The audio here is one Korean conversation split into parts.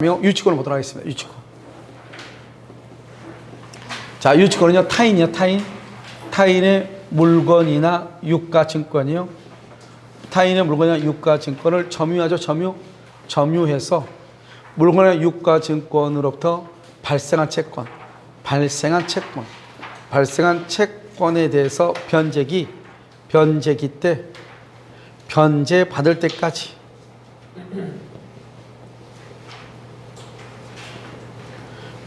유치권을 보도록 하겠습니다. 유치권. 자, 유치권은요, 타인이요, 타인. 타인의 물건이나 유가 증권이요. 타인의 물건이나 유가 증권을 점유하죠, 점유. 점유해서 물건이나 유가 증권으로부터 발생한 채권, 발생한 채권, 발생한 채권에 대해서 변제기, 변제기 때, 변제 받을 때까지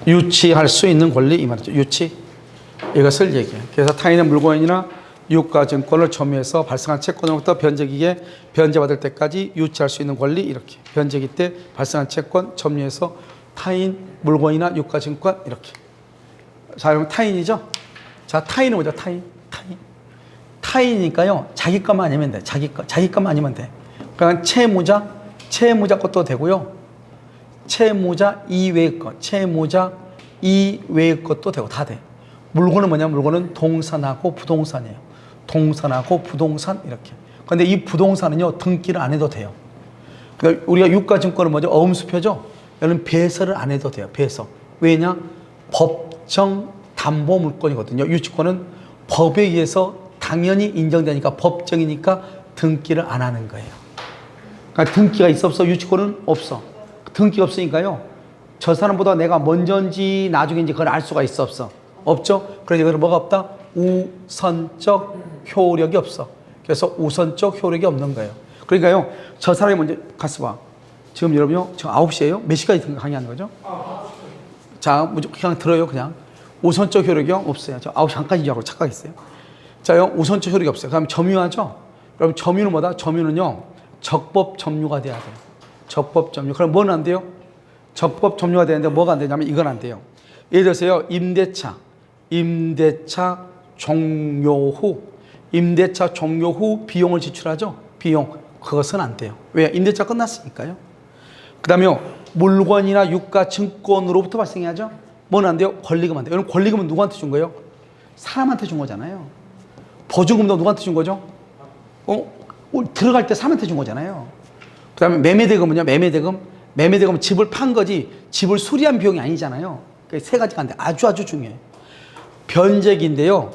유치할 수 있는 권리 이 말이죠. 유치 이것을 얘기해요. 그래서 타인의 물건이나 유가 증권을 점유해서 발생한 채권으로부터 변제기에 변제받을 때까지 유치할 수 있는 권리 이렇게 변제기 때 발생한 채권 점유해서 타인 물건이나 유가 증권 이렇게 자 그럼 타인이죠. 자 타인은 뭐죠? 타인 타인 타인이니까요. 자기 것만 아니면 돼. 자기 것 자기 것만 아니면 돼. 그러니까 채무자 채무자 것도 되고요. 채무자 이외의 것, 채무자 이외의 것도 되고 다 돼. 물건은 뭐냐? 물건은 동산하고 부동산이에요. 동산하고 부동산 이렇게. 근데 이 부동산은요 등기를 안 해도 돼요. 그러니까 우리가 유가증권은 뭐죠? 어음수표죠. 여기는 배설을 안 해도 돼요. 배설. 왜냐? 법정 담보 물건이거든요. 유치권은 법에 의해서 당연히 인정되니까 법정이니까 등기를 안 하는 거예요. 그러니까 등기가 있어 없어 유치권은 없어. 등기가 없으니까요. 저 사람보다 내가 먼저인지 나중인지 그걸 알 수가 있어 없어. 없죠. 그래서 이거는 뭐가 없다? 우선적 효력이 없어. 그래서 우선적 효력이 없는 거예요. 그러니까요. 저 사람이 먼저 가서 봐. 지금 여러분요. 지금 9시에요. 몇 시까지 강의하는 거죠? 자, 무조건 그냥 들어요. 그냥. 우선적 효력이요? 없어요. 저 9시 한까지 하고 착각했어요. 자요. 우선적 효력이 없어요. 그럼 점유하죠? 그럼 점유는 뭐다? 점유는요. 적법 점유가 돼야 돼요. 적법 점유. 그럼 뭐는 안 돼요? 적법 점유가 되는데 뭐가 안 되냐면 이건 안 돼요. 예를 들어서요. 임대차. 임대차 종료 후 임대차 종료 후 비용을 지출하죠. 비용. 그것은 안 돼요. 왜? 임대차 끝났으니까요. 그 다음에요. 물건이나 유가 증권으로부터 발생해야죠. 뭐는 안 돼요? 권리금 안 돼요. 여러분 권리금은 누구한테 준 거예요? 사람한테 준 거잖아요. 보증금도 누구한테 준 거죠? 어? 들어갈 때 사람한테 준 거잖아요. 그 다음에 매매대금은요. 매매대금. 매매대금은 집을 판 거지 집을 수리한 비용이 아니잖아요. 그세 가지가 안 돼. 아주 아주 중요해. 변제기인데요.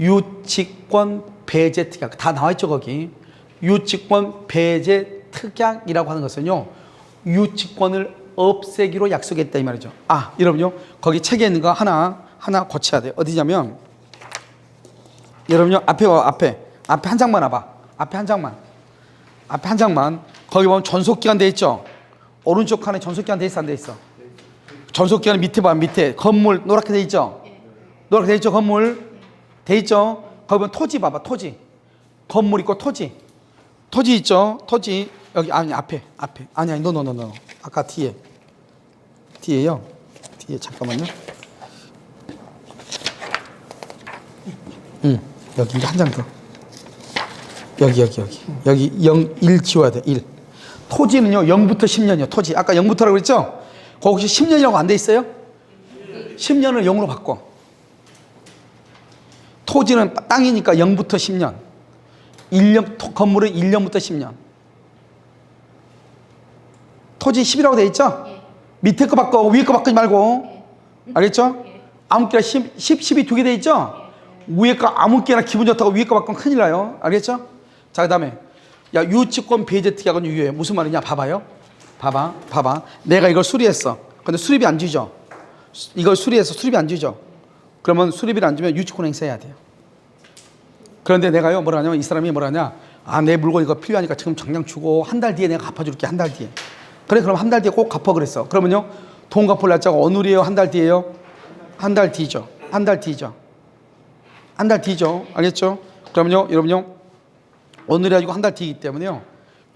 유치권 배제 특약 다 나와 있죠 거기. 유치권 배제 특약이라고 하는 것은요. 유치권을 없애기로 약속했다 이 말이죠. 아, 여러분요. 거기 책에 있는 거 하나 하나 고쳐야 돼요. 어디냐면 여러분요. 앞에 와 앞에 앞에 한 장만 와봐. 앞에 한 장만. 앞에 한 장만. 거기 보면 전속기간 돼 있죠. 오른쪽 칸에 전속기간 돼 있어 안 돼 있어. 전속기간 밑에 봐 밑에 건물 노랗게 돼 있죠. 노랗게 돼 있죠 건물 돼 있죠. 거기 보면 토지 봐봐 토지. 건물 있고 토지. 토지 있죠. 토지 여기 아니 앞에 앞에 아니 아니 노노노노 아까 뒤에 뒤에요. 뒤에 잠깐만요. 응 여기 한 장 더. 여기 여기 여기 여기 0, 1 지워야 돼 1. 토지는요 0부터 10년이요 토지 아까 0부터라고 그랬죠? 거기 혹시 10년이라고 안 돼 있어요? 10년을 0으로 바꿔. 토지는 땅이니까 0부터 10년. 1년 토- 건물은 1년부터 10년. 토지 10이라고 돼 있죠? 밑에 거 바꿔 위에 거 바꾸지 말고. 알겠죠? 아무 개나 10, 10, 10이 두 개 돼 있죠? 위에 거 아무 개나 기분 좋다고 위에 거 바꾸면 큰일 나요. 알겠죠? 자, 그 다음에 야 유치권 배제 특약은 유효해. 무슨 말이냐? 봐봐요. 봐봐, 봐봐. 내가 이걸 수리했어. 근데 수리비 안 주죠? 수- 이걸 수리해서 수리비 안 주죠? 그러면 수리비를 안 주면 유치권 행사해야 돼요. 그런데 내가요 뭐라 하냐면 이 사람이 뭐라 하냐 아 내 물건 이거 필요하니까 지금 당장 주고 한 달 뒤에 내가 갚아줄게 한 달 뒤에 그래 그럼 한 달 뒤에 꼭 갚아 그랬어 그러면요 돈 갚을 날짜가 어느리에요 한 달 뒤에요 한 달 뒤죠 한 달 뒤죠 한 달 뒤죠 알겠죠 그러면요 여러분요 오늘이 아니고 한 달 뒤이기 때문에요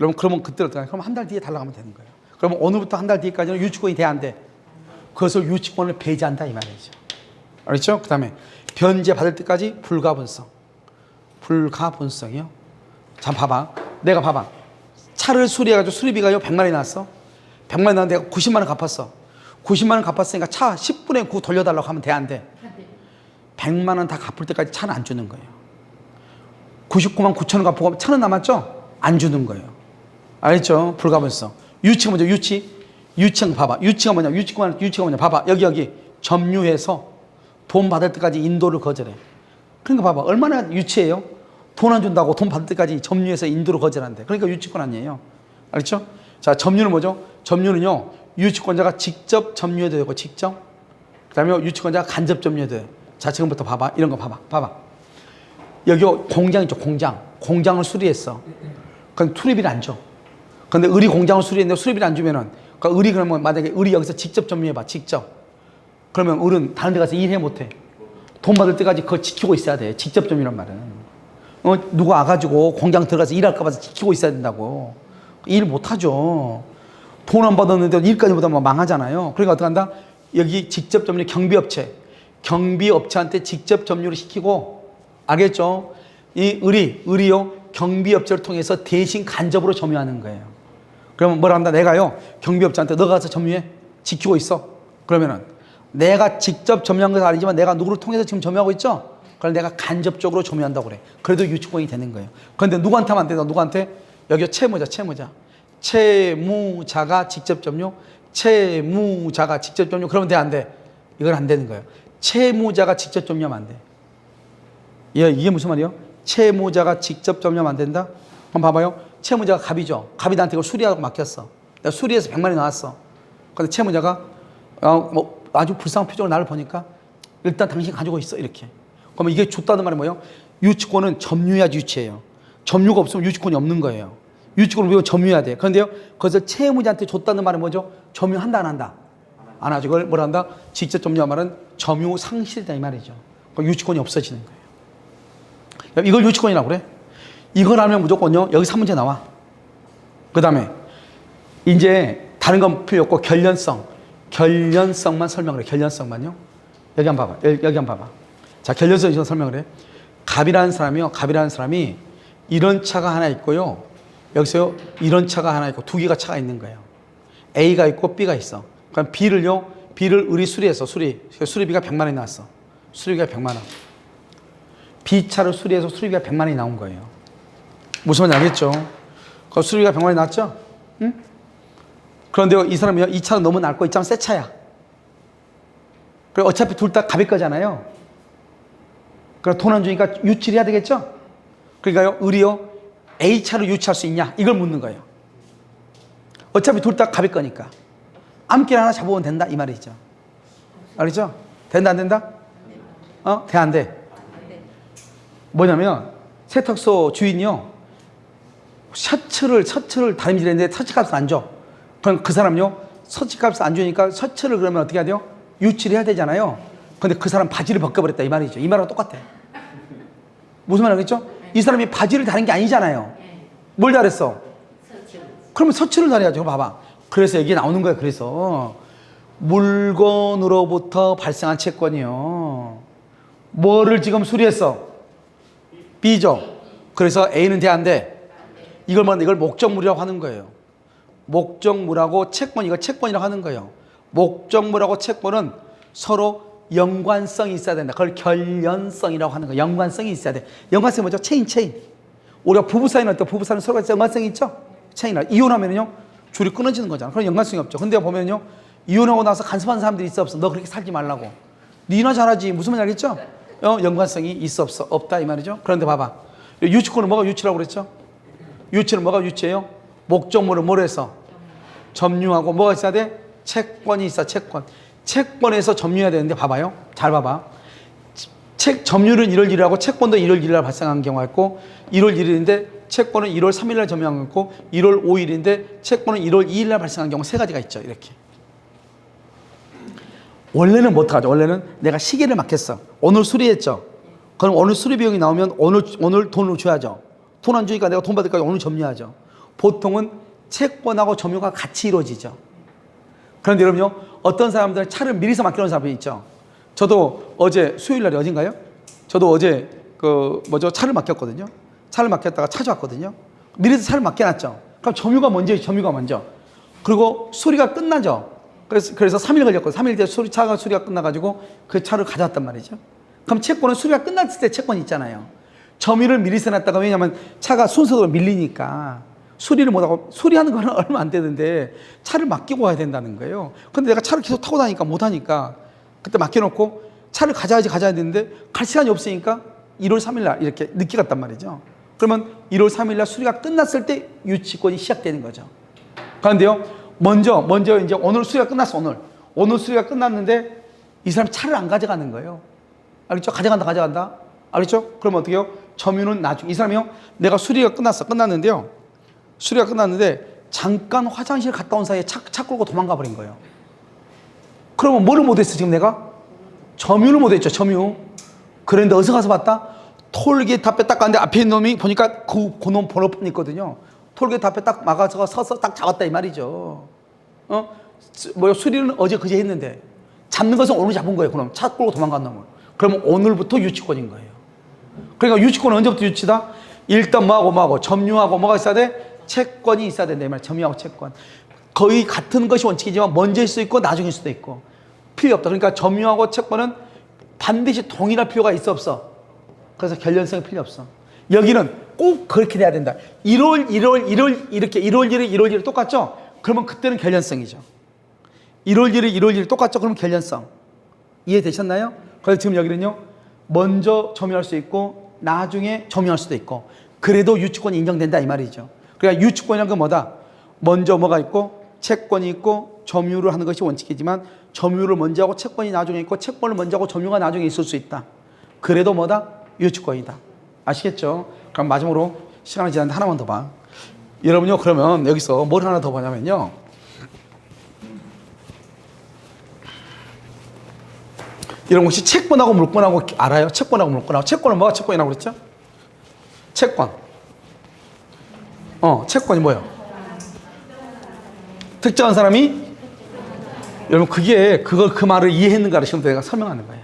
여러분 그러면 그때로 어떡하냐 그럼 한 달 뒤에 달라가면 되는 거예요 그러면 오늘부터 한 달 뒤까지는 유치권이 돼 안 돼 그것을 유치권을 배제한다 이 말이죠 알겠죠 그 다음에 변제 받을 때까지 불가분성 불가분성이요. 자, 봐봐. 내가 봐봐. 차를 수리해가지고 수리비가요, 100만 원이 나왔어. 100만 원 나왔는데 내가 90만 원 갚았어. 90만 원 갚았으니까 차 10분의 9 돌려달라고 하면 돼, 안 돼? 100만 원 다 갚을 때까지 차는 안 주는 거예요. 99만 9천 원 갚고 차는 남았죠? 안 주는 거예요. 알겠죠? 불가분성. 유치가 뭐죠? 유치. 유치한 거 봐봐. 유치가 뭐냐? 유치가 유치가 뭐냐? 봐봐. 여기 여기 점유해서 돈 받을 때까지 인도를 거절해. 그러니까 봐봐. 얼마나 유치해요? 돈 안 준다고 돈 받을 때까지 점유해서 인도를 거절한대. 그러니까 유치권 아니에요. 알겠죠? 자, 점유는 뭐죠? 점유는요. 유치권자가 직접 점유해도 되고 직접. 그 다음에 유치권자가 간접 점유해도 돼. 자, 지금부터 봐봐. 이런 거 봐봐. 봐봐. 여기 공장 있죠. 공장. 공장을 수리했어. 그럼 수리비를 안 줘. 근데 의리 공장을 수리했는데 수리비를 안 주면은 그러니까 의리 그러면 만약에 의리 여기서 직접 점유해 봐. 직접. 그러면 을은 다른 데 가서 일해 못 해. 돈 받을 때까지 그거 지키고 있어야 돼. 직접 점유란 말은. 어, 누가 와가지고 공장 들어가서 일할까 봐 서 지키고 있어야 된다고. 일 못 하죠. 돈 안 받았는데 일까지 못하면 망하잖아요. 그러니까 어떻게 한다? 여기 직접 점유 경비업체. 경비업체한테 직접 점유를 시키고, 알겠죠? 이 의리, 의리요. 경비업체를 통해서 대신 간접으로 점유하는 거예요. 그러면 뭐라 한다? 내가요. 경비업체한테 너가 가서 점유해. 지키고 있어. 그러면은 내가 직접 점유한 것은 아니지만 내가 누구를 통해서 지금 점유하고 있죠? 그걸 내가 간접적으로 점유한다고 그래. 그래도 유치권이 되는 거예요. 그런데 누구한테 하면 안 된다. 누구한테? 여기 채무자, 채무자. 채무자가 직접 점유, 채무자가 직접 점유. 그러면 돼, 안 돼? 이건 안 되는 거예요. 채무자가 직접 점유하면 안 돼. 예, 이게 무슨 말이에요? 채무자가 직접 점유하면 안 된다? 한번 봐봐요. 채무자가 갑이죠. 갑이 나한테 이걸 수리하고 맡겼어. 내가 수리해서 100만이 나왔어. 근데 채무자가 어, 뭐 아주 불쌍한 표정으로 나를 보니까 일단 당신 가지고 있어 이렇게. 그러면 이게 줬다는 말이 뭐예요? 유치권은 점유해야지 유치해요. 점유가 없으면 유치권이 없는 거예요. 유치권을 왜 점유해야 돼? 그런데요, 그것을 채무자한테 줬다는 말은 뭐죠? 점유한다 안 한다? 안 하죠. 그걸 뭐라 한다? 직접 점유한 말은 점유 상실이다 이 말이죠. 그럼 유치권이 없어지는 거예요. 이걸 유치권이라고 그래. 이걸 하면 무조건요. 여기 3문제 나와. 그 다음에 이제 다른 건 필요 없고 결련성. 결련성만 설명을 해. 결련성만요. 여기 한번 봐봐. 여기, 한번 봐봐. 자, 결련성 좀 설명을 해. 갑이라는 사람이요. 갑이라는 사람이 이런 차가 하나 있고요. 여기서요. 이런 차가 하나 있고 두 개가 차가 있는 거예요. A가 있고 B가 있어. 그럼 B를요. B를 의리 수리해서 수리. 수리비가 100만 원이 나왔어. 수리비가 100만 원. B차를 수리해서 수리비가 100만 원이 나온 거예요. 무슨 말인지 알겠죠? 그 수리비가 100만 원이 나왔죠? 응? 그런데 이 사람이요. 이 차는 너무 낡고 이 차는 새 차야. 그리고 어차피 둘다 갑일 거잖아요. 그럼 돈 안 주니까 유치를 해야 되겠죠? 그러니까요. 의리요. A차를 유치할 수 있냐? 이걸 묻는 거예요. 어차피 둘다 갑일 거니까. 암길 하나 잡아오면 된다. 이 말이죠. 알겠죠? 된다, 안 된다? 어? 돼, 안 돼? 뭐냐면, 세탁소 주인이요. 셔츠를, 셔츠를 다림질했는데 셔츠값을 안 줘. 그럼 그 사람요. 셔츠값을 안 주니까 셔츠를 그러면 어떻게 해야 돼요? 유치를 해야 되잖아요. 근데 그 사람 바지를 벗겨버렸다. 이 말이죠. 이 말하고 똑같아. 무슨 말 알겠죠? 이 사람이 바지를 다른 게 아니잖아요. 뭘 다랬어? 그러면 서치를 다려야죠. 봐봐. 그래서 얘기 나오는 거예요. 그래서 물건으로부터 발생한 채권이요. 뭐를 지금 수리했어? B죠. 그래서 A는 돼 안 돼? 이걸 뭐 이걸 목적물이라고 하는 거예요. 목적물하고 채권 이거 채권이라고 하는 거예요. 목적물하고 채권은 서로 연관성이 있어야 된다. 그걸 결연성이라고 하는 거예요. 연관성이 있어야 돼. 연관성이 뭐죠? 체인, 체인. 우리가 부부 사이는 어때? 부부 사이는 서로가 연관성이 있죠? 체인이라. 이혼하면요 줄이 끊어지는 거잖아. 그런 연관성이 없죠. 근데 보면요 이혼하고 나서 간섭하는 사람들이 있어 없어? 너 그렇게 살지 말라고. 니나 잘하지. 무슨 말인지 알겠죠? 어, 연관성이 있어 없어? 없다 이 말이죠. 그런데 봐봐. 유치권은 뭐가 유치라고 그랬죠? 유치는 뭐가 유치예요? 목적물을 뭘 해서? 점유하고 뭐가 있어야 돼? 채권이 있어, 채권. 채권에서 점유해야 되는데 봐봐요. 잘 봐봐. 책 점유는 1월 1일하고 채권도 1월 1일 날 발생한 경우가 있고 1월 1일인데 채권은 1월 3일 날 점유한 거 있고 1월 5일인데 채권은 1월 2일 날 발생한 경우 세 가지가 있죠. 이렇게. 원래는 뭐 어떡하죠? 원래는 내가 시계를 맡겼어. 오늘 수리했죠. 그럼 오늘 수리 비용이 나오면 오늘 오늘 돈을 줘야죠. 돈 안 주니까 내가 돈 받을까 오늘 점유하죠. 보통은 채권하고 점유가 같이 이루어지죠. 그런데 여러분요, 어떤 사람들은 차를 미리서 맡겨놓은 사람이 있죠. 저도 어제 수요일 날이 어딘가요? 저도 어제 그 뭐죠 차를 맡겼거든요. 차를 맡겼다가 찾아왔거든요. 미리서 차를 맡겨놨죠. 그럼 점유가 먼저 점유가 먼저. 그리고 수리가 끝나죠. 그래서 그래서 3일 걸렸거든요. 3일 뒤에 수리 차가 수리가 끝나가지고 그 차를 가져왔단 말이죠. 그럼 채권은 수리가 끝났을 때 채권이 있잖아요. 점유를 미리 써놨다가 왜냐하면 차가 순서대로 밀리니까 수리를 못하고 수리하는 거는 얼마 안 되는데 차를 맡기고 와야 된다는 거예요. 근데 내가 차를 계속 타고 다니까 못하니까 그때 맡겨놓고 차를 가져야지 가져야 되는데 갈 시간이 없으니까 1월 3일 날 이렇게 늦게 갔단 말이죠. 그러면 1월 3일 날 수리가 끝났을 때 유치권이 시작되는 거죠. 그런데요, 먼저, 먼저 이제 오늘 수리가 끝났어, 오늘. 오늘 수리가 끝났는데 이 사람이 차를 안 가져가는 거예요. 알겠죠? 가져간다, 가져간다. 알겠죠? 그러면 어떻게 해요? 점유는 나중에. 이 사람이요, 내가 수리가 끝났어, 끝났는데요. 수리가 끝났는데 잠깐 화장실 갔다 온 사이에 차, 차 끌고 도망가 버린 거예요. 그러면 뭐를 못했어, 지금 내가? 점유를 못했죠, 점유. 그런데 어디서 가서 봤다? 톨게이트 앞에 딱 갔는데 앞에 있는 놈이 보니까 그, 그놈 번호판 있거든요. 톨게이트 앞에 딱 막아서 서서 딱 잡았다 이 말이죠. 어? 수- 뭐야, 수리는 어제 그제 했는데 잡는 것은 오늘 잡은 거예요. 그럼 차 끌고 도망간 놈을. 그러면 오늘부터 유치권인 거예요. 그러니까 유치권은 언제부터 유치다? 일단 뭐하고 뭐하고 점유하고 뭐가 있어야 돼? 채권이 있어야 된다 이 말. 점유하고 채권. 거의 같은 것이 원칙이지만 먼저일 수도 있고 나중일 수도 있고 필요 없다. 그러니까 점유하고 채권은 반드시 동일할 필요가 있어 없어. 그래서 결연성이 필요 없어. 여기는 꼭 그렇게 돼야 된다. 1월, 1월, 1월 이렇게 1월 1일, 1월 1일 똑같죠? 그러면 그때는 결연성이죠. 1월 1일, 1월 1일 똑같죠? 그러면 결연성. 이해되셨나요? 그래서 지금 여기는요. 먼저 점유할 수 있고 나중에 점유할 수도 있고 그래도 유치권이 인정된다 이 말이죠. 그러니까 유치권이란 건 뭐다? 먼저 뭐가 있고 채권이 있고 점유를 하는 것이 원칙이지만 점유를 먼저 하고 채권이 나중에 있고 채권을 먼저 하고 점유가 나중에 있을 수 있다. 그래도 뭐다? 유치권이다. 아시겠죠? 그럼 마지막으로 시간이 지났는데 하나만 더 봐. 여러분요 그러면 여기서 뭘 하나 더 보냐면요. 이런 혹시 채권하고 물권하고 알아요? 채권하고 물권하고 채권은 뭐가 채권이라고 그랬죠? 채권. 어, 채권이 뭐예요? 특정한 사람이 여러분 그게 그걸 그 말을 이해했는가를 지금 내가 설명하는 거예요.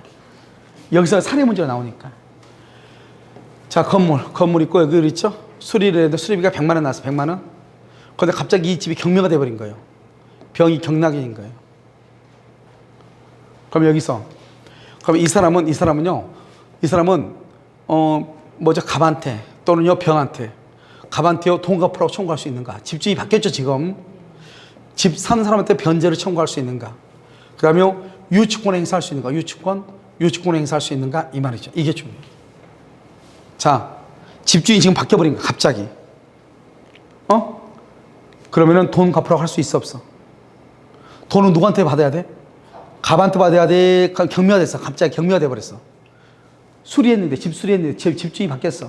여기서 사례 문제가 나오니까. 자, 건물, 건물 있고 여기 있죠? 수리를 해도 수리비가 100만 원 나왔어, 100만 원. 근데 갑자기 이 집이 경매가 돼 버린 거예요. 병이 경락인 거예요. 그럼 여기서 그럼 이 사람은 이 사람은요. 이 사람은 어 뭐죠 갑한테 또는요 병한테 갑한테요 돈 갚으라고 청구할 수 있는가? 집주인이 바뀌었죠 지금. 집 사는 사람한테 변제를 청구할 수 있는가? 그다음에 유치권 행사할 수 있는가? 유치권 유치권 행사할 수 있는가? 이 말이죠. 이게 중요해요. 자 집주인이 지금 바뀌어버린 거야 갑자기. 어? 그러면은 돈 갚으라고 할 수 있어 없어? 돈은 누구한테 받아야 돼? 갑한테 받아야 돼? 가- 경미가 됐어. 갑자기 경미가 돼버렸어. 수리했는데, 집 수리했는데, 집, 집주인이 바뀌었어.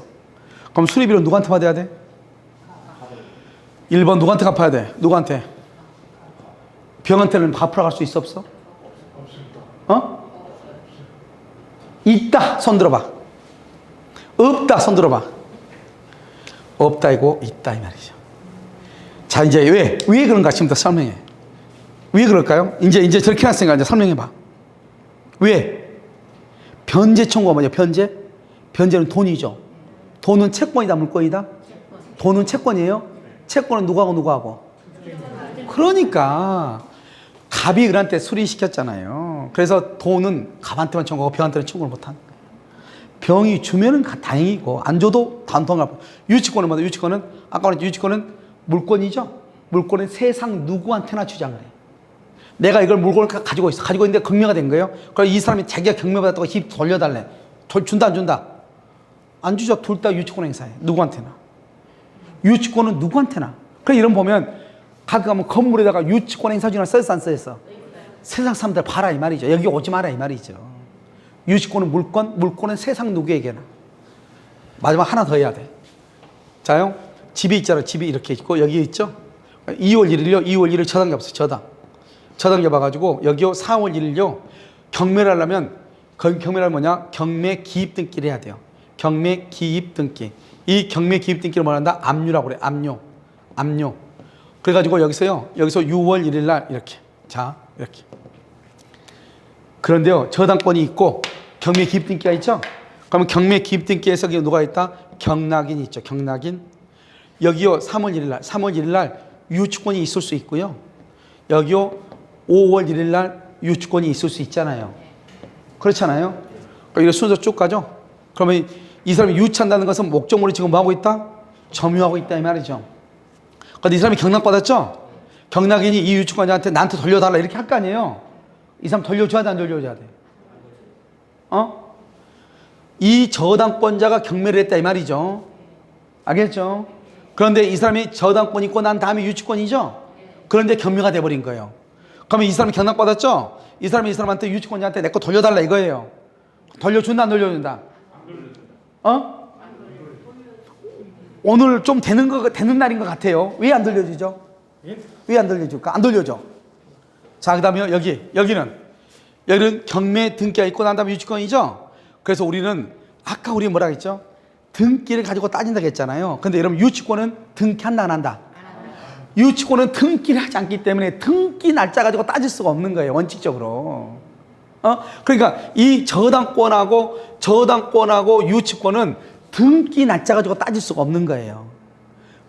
그럼 수리비는 누구한테 받아야 돼? 1번 누구한테 갚아야 돼? 누구한테? 병한테는 갚으러 갈 수 있어 없어? 어? 있다. 손 들어봐. 없다. 손 들어봐. 없다 이고 있다 이 말이죠. 자 이제 왜? 왜 그런가 지금부터 설명해. 왜 그럴까요? 이제 이제 저렇게 놨으니까 이제 설명해 봐. 왜? 변제 청구가 뭐냐? 변제? 변제는 돈이죠. 돈은 채권이다, 물권이다? 돈은 채권이에요. 채권은 누구하고 누구하고? 그러니까 갑이 을한테 수리시켰잖아요. 그래서 돈은 갑한테만 청구하고 병한테는 청구를 거예요. 병이 주면은 가- 다행이고 안 줘도 단통을 유치권은 뭐다? 유치권은 아까 말했죠. 유치권은 물권이죠. 물권은 세상 누구한테나 주장 그래. 내가 이걸 물건을 가- 가지고 있어. 가지고 있는데 경매가 된 거예요. 그래서 이 사람이 자기가 경매받았다고 힙 돌려달래. 돌- 준다 안 준다? 안 주죠. 둘 다 유치권 행사해. 누구한테나. 유치권은 누구한테나. 그래 이런 보면 가끔 가면 건물에다가 유치권 행사 중이라 써있어 안 써있어? 세상 사람들 봐라 이 말이죠. 여기 오지 마라 이 말이죠. 유치권은 물권, 물권은 세상 누구에게나. 마지막 하나 더 해야 돼. 자요. 집이 있잖아. 집이 이렇게 있고 여기 있죠. 2월 1일요. 2월 1일 저당 잡았어요. 저당. 저당 잡아가지고 여기요 4월 1일요. 경매를 하려면 거- 경매를 뭐냐? 경매 기입 등기를 해야 돼요. 경매 기입 등기. 이 경매 기입 등기를 뭐란다? 압류라고 그래. 압류. 압류. 그래가지고 여기서요. 여기서 6월 1일 날 이렇게. 자, 이렇게. 그런데요, 저당권이 있고 경매 기입등기가 있죠. 그러면 경매 기입등기에서 누가 있다? 경락인이 있죠. 경락인. 여기요, 3월 1일 날, 3월 1일 날 유치권이 있을 수 있고요. 여기요, 5월 1일 날 유치권이 있을 수 있잖아요. 그렇잖아요. 그러니까 이거 순서 쭉 가죠. 그러면 이 사람이 유치한다는 것은 목적물이 지금 뭐 하고 있다? 점유하고 있다 이 말이죠. 근데 이 사람이 경락 받았죠? 경락인이 이 유치권자한테 나한테 돌려달라 이렇게 할 거 아니에요? 이 사람 돌려줘야 돼, 안 돌려줘야 돼? 어? 이 저당권자가 경매를 했다 이 말이죠. 알겠죠? 그런데 이 사람이 저당권 있고 난 다음에 유치권이죠? 그런데 경매가 돼버린 거예요. 그러면 이 사람이 경락받았죠? 이 사람이 이 사람한테 유치권자한테 내 거 돌려달라 이거예요. 돌려준다 안 돌려준다? 어? 오늘 좀 되는 거 되는 날인 것 같아요. 왜 안 돌려주죠? 왜 안 돌려줄까? 안 돌려줘. 자, 그 다음에 여기 여기는 여기는 경매 등기가 있고 난 다음에 유치권이죠. 그래서 우리는 아까 우리 뭐라 했죠? 등기를 가지고 따진다고 했잖아요. 근데 여러분 유치권은 등기한다 안 한다? 유치권은 등기를 하지 않기 때문에 등기 날짜 가지고 따질 수가 없는 거예요. 원칙적으로. 어? 그러니까 이 저당권하고 저당권하고 유치권은 등기 날짜 가지고 따질 수가 없는 거예요.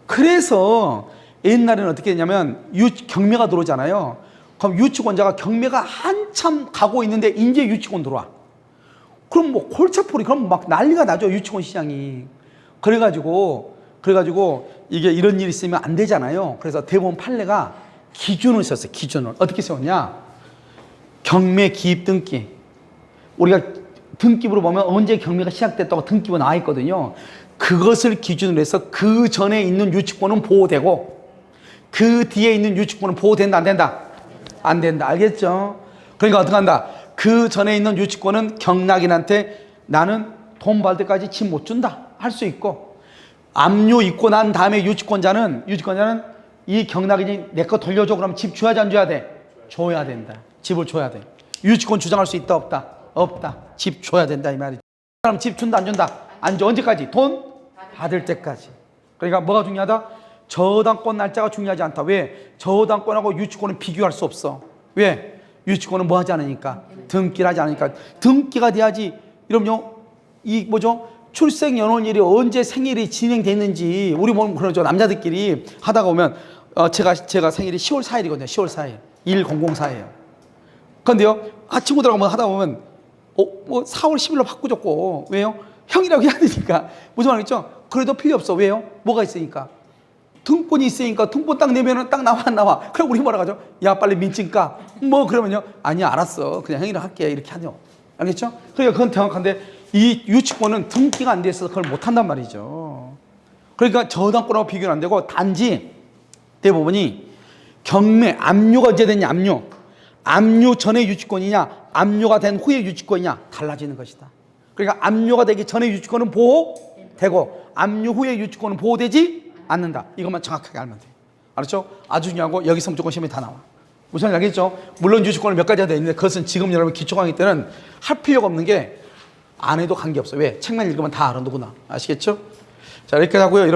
그래서 옛날에는 어떻게 했냐면 유, 경매가 들어오잖아요. 그럼 유치권자가 경매가 한참 가고 있는데 이제 유치권 들어와. 그럼 뭐 골차풀이 그럼 막 난리가 나죠 유치권 시장이. 그래가지고 그래가지고 이게 이런 일이 있으면 안 되잖아요. 그래서 대법원 판례가 기준을 썼어요. 기준을 어떻게 세웠냐? 경매 기입 등기. 우리가 등기부로 보면 언제 경매가 시작됐다고 등기부 나와 있거든요. 그것을 기준으로 해서 그 전에 있는 유치권은 보호되고 그 뒤에 있는 유치권은 보호된다 안 된다? 안 된다. 알겠죠? 그러니까 어떻게 한다? 그 전에 있는 유치권은 경락인한테 나는 돈 받을 때까지 집 못 준다. 할 수 있고 압류 있고 난 다음에 유치권자는 유치권자는 이 경락인이 내 거 돌려줘 그럼 집 줘야지 안 줘야 돼? 줘야 된다. 집을 줘야 돼. 유치권 주장할 수 있다 없다? 없다. 집 줘야 된다 이 말이지. 사람 집 준다 안 준다? 안 줘. 언제까지? 돈 받을 때까지. 그러니까 뭐가 중요하다? 저당권 날짜가 중요하지 않다. 왜? 저당권하고 유치권은 비교할 수 없어. 왜? 유치권은 뭐 하지 않으니까? 등기를 하지 않으니까. 등기가 돼야지. 이러면요. 이 뭐죠? 출생 연월일이 언제 생일이 진행됐는지 우리 뭐 그러죠. 남자들끼리 하다가 보면 어 제가 제가 생일이 10월 4일이거든요. 10월 4일. 1004예요. 근데요. 아 친구들하고 뭐 하다 보면 어, 뭐 4월 10일로 바꾸줬고 왜요? 형이라고 해야 되니까 무슨 말이죠? 그래도 필요 없어 왜요? 뭐가 있으니까 등본이 있으니까 등본 딱 내면은 딱 나와 안 나와. 그럼 우리 뭐라 하죠? 야 빨리 민증 까 뭐 그러면요? 아니야 알았어. 그냥 형이랑 할게. 이렇게 하죠. 알겠죠? 그러니까 그건 정확한데 이 유치권은 등기가 안 돼 있어서 그걸 못 한단 말이죠. 그러니까 저당권하고 비교는 안 되고 단지 대부분이 경매 압류가 언제 됐냐 압류 압류 전에 유치권이냐 압류가 된 후에 유치권이냐 달라지는 것이다. 그러니까 압류가 되기 전에 유치권은 보호되고 압류 후에 유치권은 보호되지 않는다 이것만 정확하게 알면 돼요 알았죠? 아주 중요하고 여기서 무조건 시험에 다 나와 무슨 알겠죠? 물론 유치권은 몇 가지가 되어 있는데 그것은 지금 여러분 기초 강의 때는 할 필요가 없는 게 안 해도 관계없어 왜? 책만 읽으면 다 알아두구나 아시겠죠? 자 이렇게 하고요